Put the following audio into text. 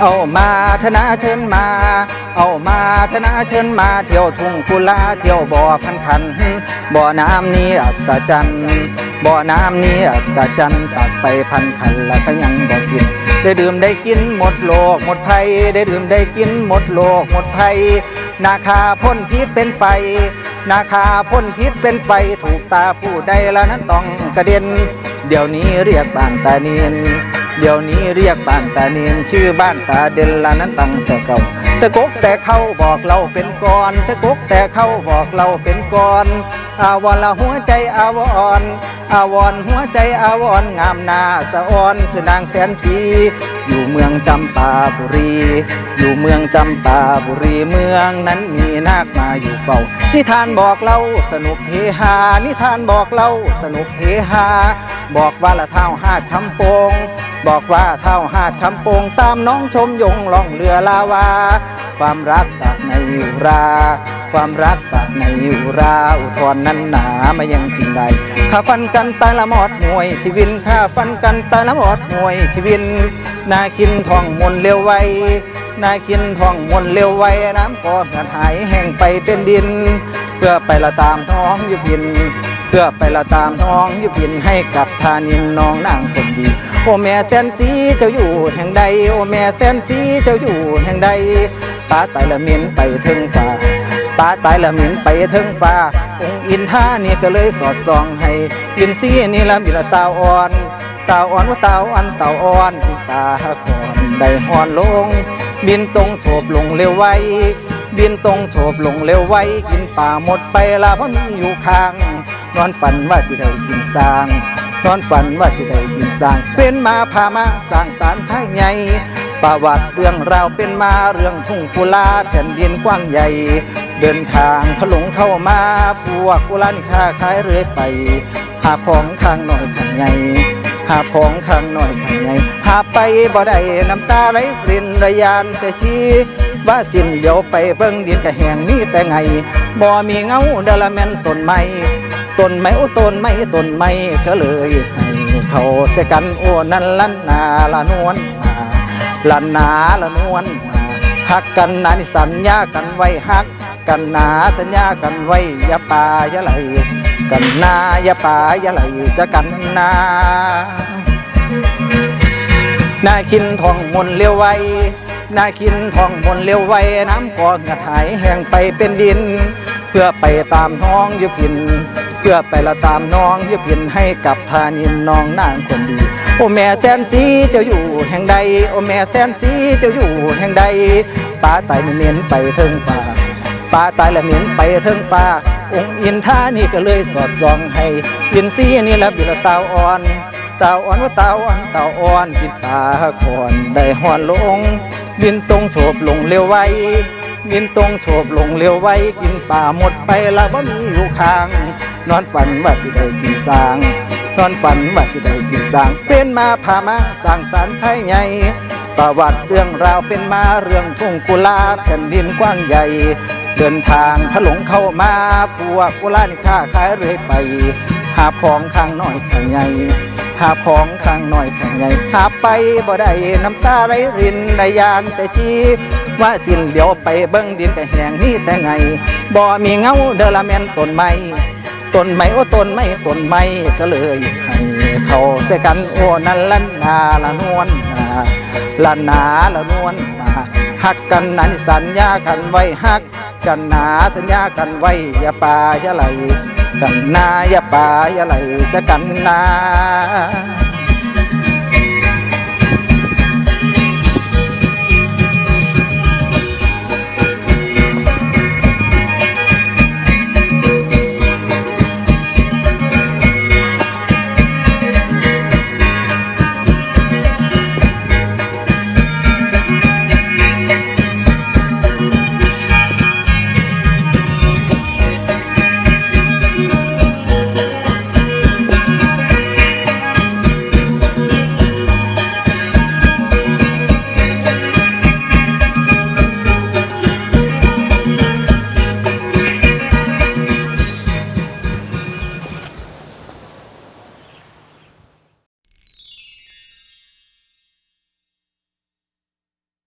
เอามาธนาเชิญมา เอามาธนาเชิญมา เที่ยวทุ่งกุลาเที่ยวบ่อพันขัน บ่อน้ำนี้อัศจรรย์บ่อน้ำนี้อัศจรรย์ตักไปพันขันแล้วก็ยังบ่สิ้นได้ดื่มได้กินหมดโลกหมดภัย ได้ดื่มได้กินหมดโลกหมดภัย นาคาพ่นพิษเป็นไฟ นาคาพ่นพิษเป็นไฟถูกตาผู้ใดแล้วนั้นต้องกระเด็น เดี๋ยวนี้เรียกบ้านตาเนียน เดี๋ยวนี้เรียกบ้านตาเนียนชื่อบ้านตาเด่นละนั้นตั้งแต่เก่าแต่กกแต่เขาบอกเราเป็นก่อนแต่กกแต่เขาบอกเราเป็นก่อนอาวรละหัวใจอาวรอาวรหัวใจอาวรงามนาสะออนคือนางแสนสีอยู่เมืองจำปาบุรี อยู่เมืองจำปาบุรีเมืองนั้นมีนาคมาอยู่เฝ้านิทานบอกเล่าสนุกเฮฮานิทานบอกเล่าสนุกเฮฮา บอกว่าละเท้าหาดคำโปง บอกว่าเท้าหาดคำโปง ตามน้องชมยงล่องเรือลาวา ความรักจากในอุรา ความรักจากในอุราอุทธรนั้นหนามายังสิ่งใดข้าฟันกันตายละมอดหน่วยชีวินข้าฟันกันตายละมอดหน่วยชีวิน นาคินทองมนเร็วไวนาคินทองมนเร็วไวน้ำก็หันหายแห้งไปเป็นดิน เพื่อไปละตามท้องยุพิน เพื่อไปละตามท้องยุพินให้กับทานินน้องนางคนดี โอแม่แสนสีเจ้าอยู่แห่งใด โอแม่แสนสีเจ้าอยู่แห่งใดตาตายละเหมินไปถึงฟ้าตาตายละเหมินไปถึงฟ้าองค์อินท่านี่ก็เลยสอดส่องให้อินซีนี่ละมีละตาอ่อนตาอ่อนว่าตาอ่อนตาอ่อนที่ตาคอนได้หอนลงบินตรงโฉบลงเร็วไว บินตรงโฉบลงเร็วไวกินป่าหมดไปละเพราะมีอยู่ข้าง นอนฝันว่าสิได้กินสร้าง นอนฝันว่าสิได้กินสร้าง เป็นมาพามาสร้างสารไทยใหญ่ประวัติเรื่องราวเป็นมาเรื่องทุ่งกุลาแผ่นดินกว้างใหญ่ เดินทางถลงเข้ามาพวกกุลานี่ค้าขายเรื่อยไป หาของข้างหน่อยข้างใหญ่หาของข้างหน่อยข้างใหญ่หาไปบ่ได้น้ำตาไหลปรินระยานแต่ชี ว่าสิ้นเดียวไปเบิ่งดินกะแหงนี่แต่ไงบ่มีเงาเดลแมนต้นไม้ต้นไม้โอ้ต้นไม้ต้นไม้ก็เลยให้เขาเสกันโอ้นั่นลันนาละนวลนาลันนาละนวลนาหักกันนานี่สัญญากันไว้หักกันนาสัญญากันไว้อย่าป่าอย่าไหลกันนาอย่าป่าอย่าไหลจะกันนา นาคินทองมนเลี้ยวไว นาคินทองมนเลี้ยวไวน้ำก็กระหายแห้งไปเป็นดิน เพื่อไปตามท้องยุพิน เพื่อไปละตามน้องยุพินให้กับทานินน้องนางคนดี โอแม่แสนสีเจ้าอยู่แห่งใด โอแม่แสนสีเจ้าอยู่แห่งใดป้าตายเหม็นไปเทิงฟ้าป้าตายล้วเหม็นไปเทิงฟ้าองค์อินท่านี่ก็เลยสอดส่องให้ยินซีนี่ละบิละเตาอ่อนเต่าอ่อนว่าเต่าอ่อนเต่าอ่อนกินตาคอนได้หอนลง บินตรงโฉบลงเร็วไวบินตรงโฉบลงเร็วไวกินป่าหมดไปละบ่มีอยู่ข้าง นอนฝันว่าสิได้กินสางนอนฝันว่าสิได้กินสางเป็นมาพามาสร้างสรรค์ไทยใหญ่ประวัติเรื่องราวเป็นมาเรื่องทุ่งกุลาแผ่นดินกว้างใหญ่ เดินทางถลงเข้ามาพวกกุลานี่ค้าขายเรื่อยไป หาของข้างหน้อยข้างใหญ่หาของข้างหน้อยข้างใหญ่หาไปบ่ได้น้ำตาไหลรินได้ยานแต่ชีว่าสิ้นเดียวไปเบิ้งดินแต่แหงนี่แต่ไงบ่มีเงาเดลแมนต้นไม้ต้นไม้โอ้ต้นไม้ต้นไม้ก็เลยให้เขาเสกันโอ้นั่นลันนาละนวลนาละนาละนวลนาหักกันนั้นสัญญากันไว้หักกันนาสัญญากันไว้อย่าป่าอย่าไหล กันนาอยาปาอย่าไรจะกันนา